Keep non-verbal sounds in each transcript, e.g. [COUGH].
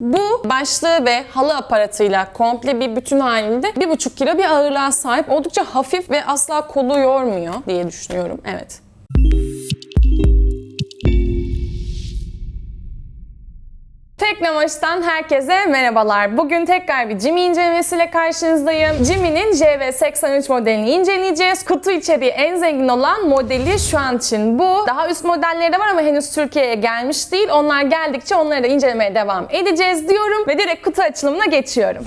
Bu başlığı ve halı aparatıyla komple bir bütün halinde 1,5 kilo bir ağırlığa sahip. Oldukça hafif ve asla kolu yormuyor diye düşünüyorum. Evet. Teknomaç'tan herkese merhabalar. Bugün tekrar bir Jimmy incelemesiyle karşınızdayım. Jimmy'nin JV83 modelini inceleyeceğiz. Kutu içeriği en zengin olan modeli şu an için bu. Daha üst modelleri de var ama henüz Türkiye'ye gelmiş değil. Onlar geldikçe onları da incelemeye devam edeceğiz diyorum ve direkt kutu açılımına geçiyorum.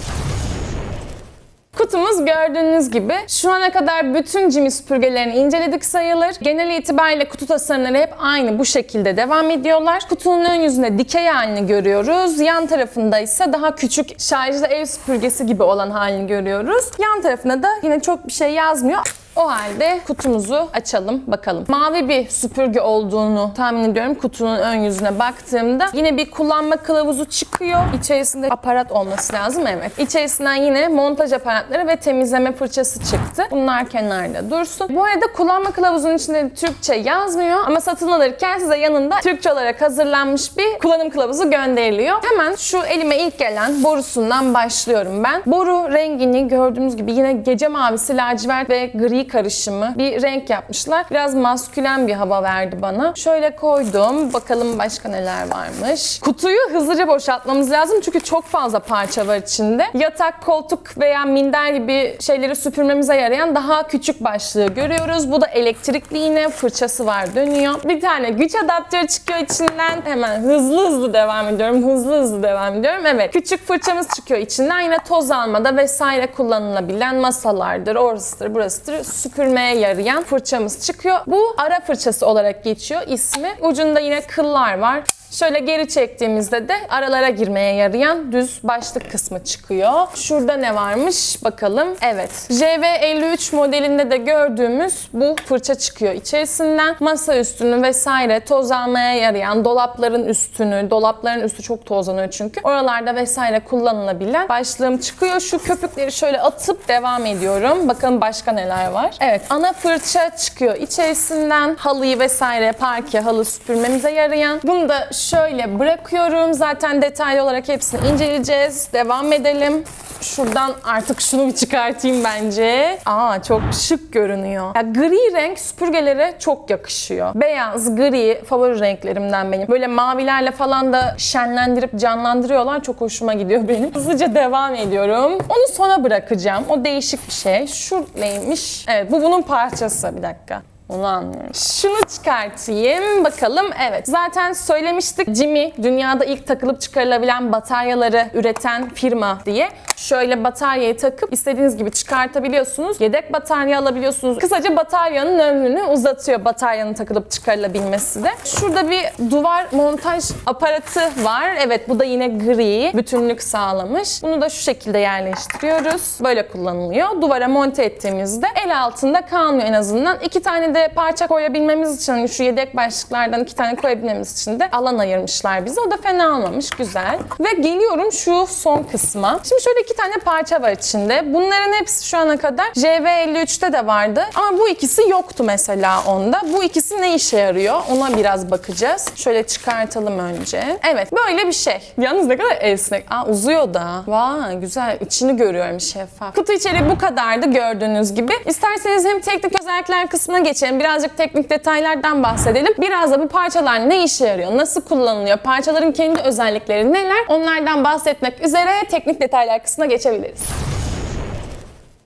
Kutumuz gördüğünüz gibi şu ana kadar bütün Jimmy süpürgelerini inceledik sayılır. Genel itibariyle kutu tasarımları hep aynı bu şekilde devam ediyorlar. Kutunun ön yüzünde dikey halini görüyoruz. Yan tarafında ise daha küçük şarjlı ev süpürgesi gibi olan halini görüyoruz. Yan tarafında da yine çok bir şey yazmıyor. O halde kutumuzu açalım bakalım. Mavi bir süpürge olduğunu tahmin ediyorum kutunun ön yüzüne baktığımda. Yine bir kullanma kılavuzu çıkıyor. İçerisinde aparat olması lazım evet. İçerisinden yine montaj aparatları ve temizleme fırçası çıktı. Bunlar kenarda dursun. Bu arada kullanma kılavuzunun içinde Türkçe yazmıyor ama satın alırken size yanında Türkçe olarak hazırlanmış bir kullanım kılavuzu gönderiliyor. Hemen şu elime ilk gelen borusundan başlıyorum ben. Boru rengini gördüğünüz gibi yine gece mavisi, lacivert ve gri karışımı bir renk yapmışlar. Biraz maskülen bir hava verdi bana. Şöyle koydum. Bakalım başka neler varmış. Kutuyu hızlıca boşaltmamız lazım çünkü çok fazla parça var içinde. Yatak, koltuk veya minder gibi şeyleri süpürmemize yarayan daha küçük başlığı görüyoruz. Bu da elektrikli yine fırçası var dönüyor. Bir tane güç adaptörü çıkıyor içinden. Hemen hızlı hızlı devam ediyorum. Hızlı hızlı devam ediyorum. Evet küçük fırçamız çıkıyor içinden. Yine toz almada vesaire kullanılabilen masalardır, orasıdır, burasıdır süpürmeye yarayan fırçamız çıkıyor. Bu ara fırçası olarak geçiyor ismi. Ucunda yine kıllar var. Şöyle geri çektiğimizde de aralara girmeye yarayan düz başlık kısmı çıkıyor. Şurada ne varmış bakalım. Evet. JV53 modelinde de gördüğümüz bu fırça çıkıyor içerisinden. Masa üstünü vesaire toz almaya yarayan dolapların üstünü, dolapların üstü çok tozlanıyor çünkü. Oralarda vesaire kullanılabilen başlığım çıkıyor. Şu köpükleri şöyle atıp devam ediyorum. Bakalım başka neler var. Evet. Ana fırça çıkıyor içerisinden. Halıyı vesaire parke, halı süpürmemize yarayan. Bunu da şöyle bırakıyorum. Zaten detaylı olarak hepsini inceleyeceğiz. Devam edelim. Şuradan artık şunu bir çıkartayım bence. Aa çok şık görünüyor. Ya gri renk süpürgelere çok yakışıyor. Beyaz, gri favori renklerimden benim. Böyle mavilerle falan da şenlendirip canlandırıyorlar. Çok hoşuma gidiyor benim. Hızlıca devam ediyorum. Onu sona bırakacağım. O değişik bir şey. Şu neymiş? Evet bu bunun parçası. Bir dakika. Onu anlıyorum. Şunu çıkartayım bakalım. Evet zaten söylemiştik Jimmy dünyada ilk takılıp çıkarılabilen bataryaları üreten firma diye. Şöyle bataryayı takıp istediğiniz gibi çıkartabiliyorsunuz. Yedek batarya alabiliyorsunuz. Kısaca bataryanın ömrünü uzatıyor bataryanın takılıp çıkarılabilmesi de. Şurada bir duvar montaj aparatı var. Evet bu da yine gri. Bütünlük sağlamış. Bunu da şu şekilde yerleştiriyoruz. Böyle kullanılıyor. Duvara monte ettiğimizde el altında kalmıyor en azından. İki tane de parça koyabilmemiz için hani şu yedek başlıklardan iki tane koyabilmemiz için de alan ayırmışlar bize. O da fena olmamış. Güzel. Ve geliyorum şu son kısma. Şimdi şöyle iki tane parça var içinde. Bunların hepsi şu ana kadar JV53'te de vardı. Ama bu ikisi yoktu mesela onda. Bu ikisi ne işe yarıyor? Ona biraz bakacağız. Şöyle çıkartalım önce. Evet böyle bir şey. Yalnız ne kadar esnek. Aa uzuyor da. Vay güzel. İçini görüyorum şeffaf. Kutu içeriği bu kadardı gördüğünüz gibi. İsterseniz hem teknik özellikler kısmına geçelim. Birazcık teknik detaylardan bahsedelim. Biraz da bu parçalar ne işe yarıyor? Nasıl kullanılıyor? Parçaların kendi özellikleri neler? Onlardan bahsetmek üzere teknik detaylar kısmına geçebiliriz.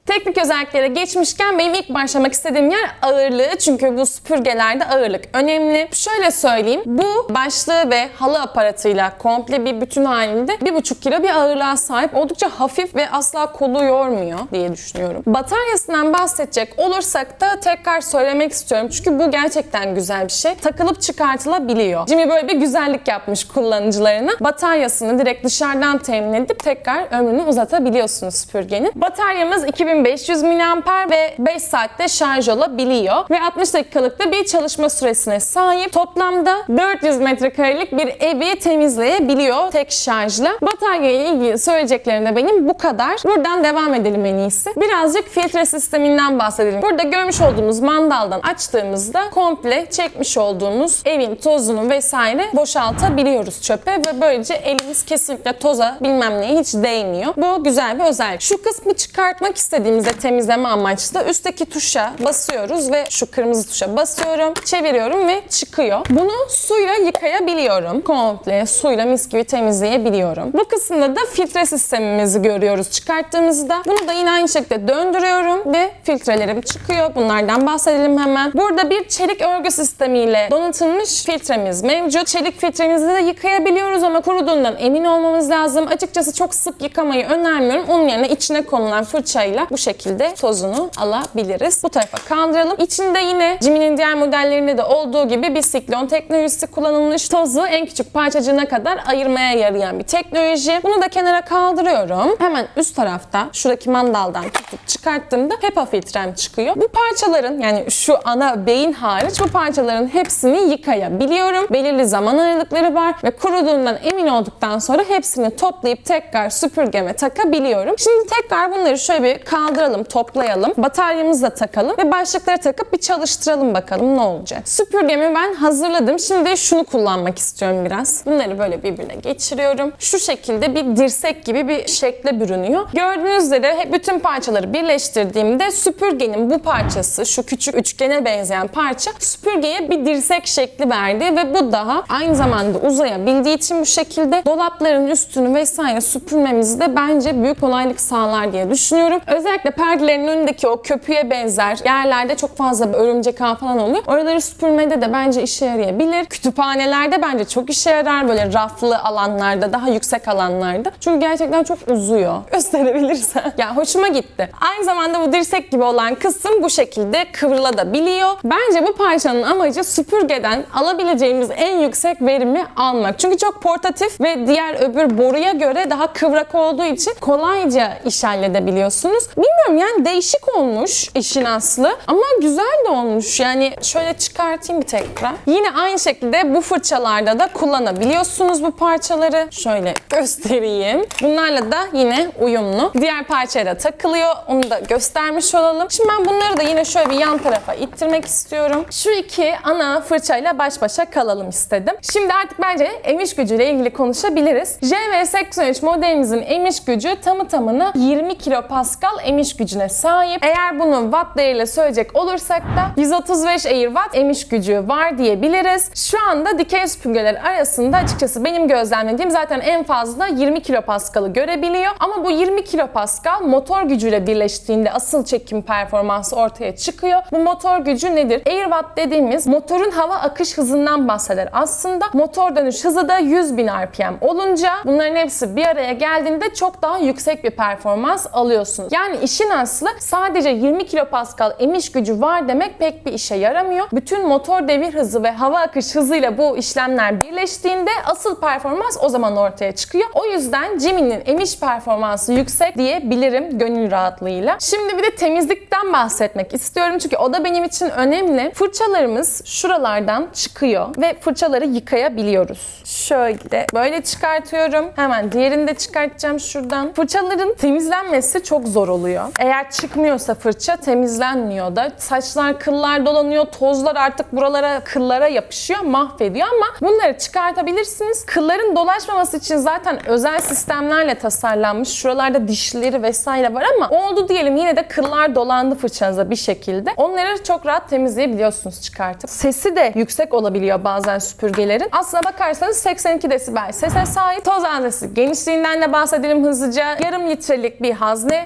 Teknik özelliklere geçmişken benim ilk başlamak istediğim yer ağırlığı. Çünkü bu süpürgelerde ağırlık önemli. Şöyle söyleyeyim. Bu başlığı ve halı aparatıyla komple bir bütün halinde 1,5 kilo bir ağırlığa sahip. Oldukça hafif ve asla kolu yormuyor diye düşünüyorum. Bataryasından bahsedecek olursak da tekrar söylemek istiyorum. Çünkü bu gerçekten güzel bir şey. Takılıp çıkartılabiliyor. Jimmy böyle bir güzellik yapmış kullanıcılarına. Bataryasını direkt dışarıdan temin edip tekrar ömrünü uzatabiliyorsunuz süpürgenin. Bataryamız 2000 4500 mAh ve 5 saatte şarj olabiliyor. Ve 60 dakikalık da bir çalışma süresine sahip. Toplamda 400 metrekarelik bir evi temizleyebiliyor tek şarjla. Batarya ile ilgili söyleyeceklerim de benim bu kadar. Buradan devam edelim en iyisi. Birazcık filtre sisteminden bahsedelim. Burada görmüş olduğumuz mandaldan açtığımızda komple çekmiş olduğumuz evin tozunu vesaire boşaltabiliyoruz çöpe ve böylece elimiz kesinlikle toza bilmem neye hiç değmiyor. Bu güzel bir özellik. Şu kısmı çıkartmak istediğimizde temizleme amaçlı üstteki tuşa basıyoruz ve şu kırmızı tuşa basıyorum, çeviriyorum ve çıkıyor. Bunu suyla yıkayabiliyorum. Komple suyla mis gibi temizleyebiliyorum. Bu kısımda da filtre sistemimizi görüyoruz çıkarttığımızda. Bunu da yine aynı şekilde döndürüyorum ve filtrelerim çıkıyor. Bunlardan bahsedelim hemen. Burada bir çelik örgü sistemiyle donatılmış filtremiz mevcut. Çelik filtremizi de yıkayabiliyoruz ama kuruduğundan emin olmamız lazım. Açıkçası çok sık yıkamayı önermiyorum. Onun yerine içine konulan fırçayla bu şekilde tozunu alabiliriz. Bu tarafa kaldıralım. İçinde yine Jimmy'nin diğer modellerinde de olduğu gibi bir siklon teknolojisi kullanılmış. Tozu en küçük parçacığına kadar ayırmaya yarayan bir teknoloji. Bunu da kenara kaldırıyorum. Hemen üst tarafta şuradaki mandaldan tutup çıkarttığımda HEPA filtrem çıkıyor. Bu parçaların yani şu ana beyin hariç bu parçaların hepsini yıkayabiliyorum. Belirli zaman aralıkları var ve kuruduğundan emin olduktan sonra hepsini toplayıp tekrar süpürgeme takabiliyorum. Şimdi tekrar bunları şöyle bir kaldıralım, toplayalım. Bataryamızı da takalım ve başlıkları takıp bir çalıştıralım bakalım ne olacak. Süpürgemi ben hazırladım. Şimdi şunu kullanmak istiyorum biraz. Bunları böyle birbirine geçiriyorum. Şu şekilde bir dirsek gibi bir şekle bürünüyor. Gördüğünüz üzere hep bütün parçaları birleştirdiğimde süpürgenin bu parçası, şu küçük üçgene benzeyen parça süpürgeye bir dirsek şekli verdi ve bu daha aynı zamanda uzayabildiği için bu şekilde dolapların üstünü vesaire süpürmemizde bence büyük kolaylık sağlar diye düşünüyorum. Özellikle perdelerin önündeki o köpüğe benzer yerlerde çok fazla örümcek ağ falan oluyor. Oraları süpürmede de bence işe yarayabilir. Kütüphanelerde bence çok işe yarar böyle raflı alanlarda, daha yüksek alanlarda. Çünkü gerçekten çok uzuyor. [LAUGHS] Gösterebilirsen. Ya hoşuma gitti. Aynı zamanda bu dirsek gibi olan kısım bu şekilde kıvrılabiliyor. Bence bu parçanın amacı süpürgeden alabileceğimiz en yüksek verimi almak. Çünkü çok portatif ve diğer öbür boruya göre daha kıvrak olduğu için kolayca iş halledebiliyorsunuz. Bilmiyorum yani değişik olmuş işin aslı ama güzel de olmuş. Yani şöyle çıkartayım bir tekrar. Yine aynı şekilde bu fırçalarda da kullanabiliyorsunuz bu parçaları. Şöyle göstereyim. Bunlarla da yine uyumlu. Diğer parçaya da takılıyor. Onu da göstermiş olalım. Şimdi ben bunları da yine şöyle bir yan tarafa ittirmek istiyorum. Şu iki ana fırçayla baş başa kalalım istedim. Şimdi artık bence emiş gücüyle ilgili konuşabiliriz. JV83 modelimizin emiş gücü tamı tamına 20 kilopascal emiş gücüne sahip. Eğer bunu watt değeriyle söyleyecek olursak da 135 air watt emiş gücü var diyebiliriz. Şu anda dikey süpürgeler arasında açıkçası benim gözlemlediğim zaten en fazla 20 kilopascal'ı görebiliyor. Ama bu 20 kilopascal motor gücüyle birleştiğinde asıl çekim performansı ortaya çıkıyor. Bu motor gücü nedir? Air watt dediğimiz motorun hava akış hızından bahseder. Aslında motor dönüş hızı da 100 bin RPM olunca bunların hepsi bir araya geldiğinde çok daha yüksek bir performans alıyorsunuz. Yani işin aslı sadece 20 kilopascal emiş gücü var demek pek bir işe yaramıyor. Bütün motor devir hızı ve hava akış hızıyla bu işlemler birleştiğinde asıl performans o zaman ortaya çıkıyor. O yüzden Jimmy'nin emiş performansı yüksek diyebilirim gönül rahatlığıyla. Şimdi bir de temizlikten bahsetmek istiyorum çünkü o da benim için önemli. Fırçalarımız şuralardan çıkıyor ve fırçaları yıkayabiliyoruz. Şöyle böyle çıkartıyorum. Hemen diğerini de çıkartacağım şuradan. Fırçaların temizlenmesi çok zor oluyor. Eğer çıkmıyorsa fırça temizlenmiyor da. Saçlar, kıllar dolanıyor. Tozlar artık buralara, kıllara yapışıyor, mahvediyor ama bunları çıkartabilirsiniz. Kılların dolaşmaması için zaten özel sistemlerle tasarlanmış. Şuralarda dişleri vesaire var ama oldu diyelim yine de kıllar dolandı fırçanıza bir şekilde. Onları çok rahat temizleyebiliyorsunuz çıkartıp. Sesi de yüksek olabiliyor bazen süpürgelerin. Aslına bakarsanız 82 desibel sese sahip. Toz haznesi genişliğinden de bahsedelim hızlıca. Yarım litrelik bir hazne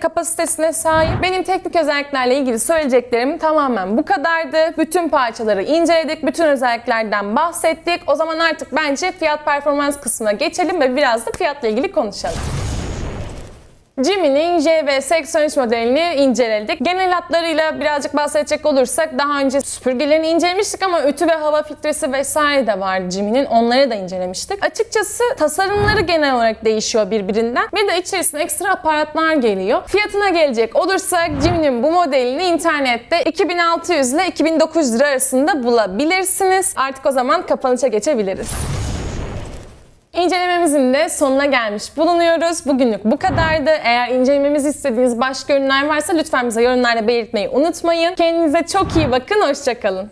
kapasitesine sahip. Benim teknik özelliklerle ilgili söyleyeceklerim tamamen bu kadardı. Bütün parçaları inceledik. Bütün özelliklerden bahsettik. O zaman artık bence fiyat performans kısmına geçelim ve biraz da fiyatla ilgili konuşalım. Jimi'nin JV83 modelini inceledik. Genel hatlarıyla birazcık bahsedecek olursak daha önce süpürgelerini incelemiştik ama ütü ve hava filtresi vesaire de vardı Jimi'nin. Onları da incelemiştik. Açıkçası tasarımları genel olarak değişiyor birbirinden. Bir de içerisine ekstra aparatlar geliyor. Fiyatına gelecek olursak Jimi'nin bu modelini internette 2600 ile 2900 lira arasında bulabilirsiniz. Artık o zaman kapanışa geçebiliriz. İncelememizin de sonuna gelmiş bulunuyoruz. Bugünlük bu kadardı. Eğer incelememizi istediğiniz başka ürünler varsa lütfen bize yorumlarda belirtmeyi unutmayın. Kendinize çok iyi bakın. Hoşçakalın.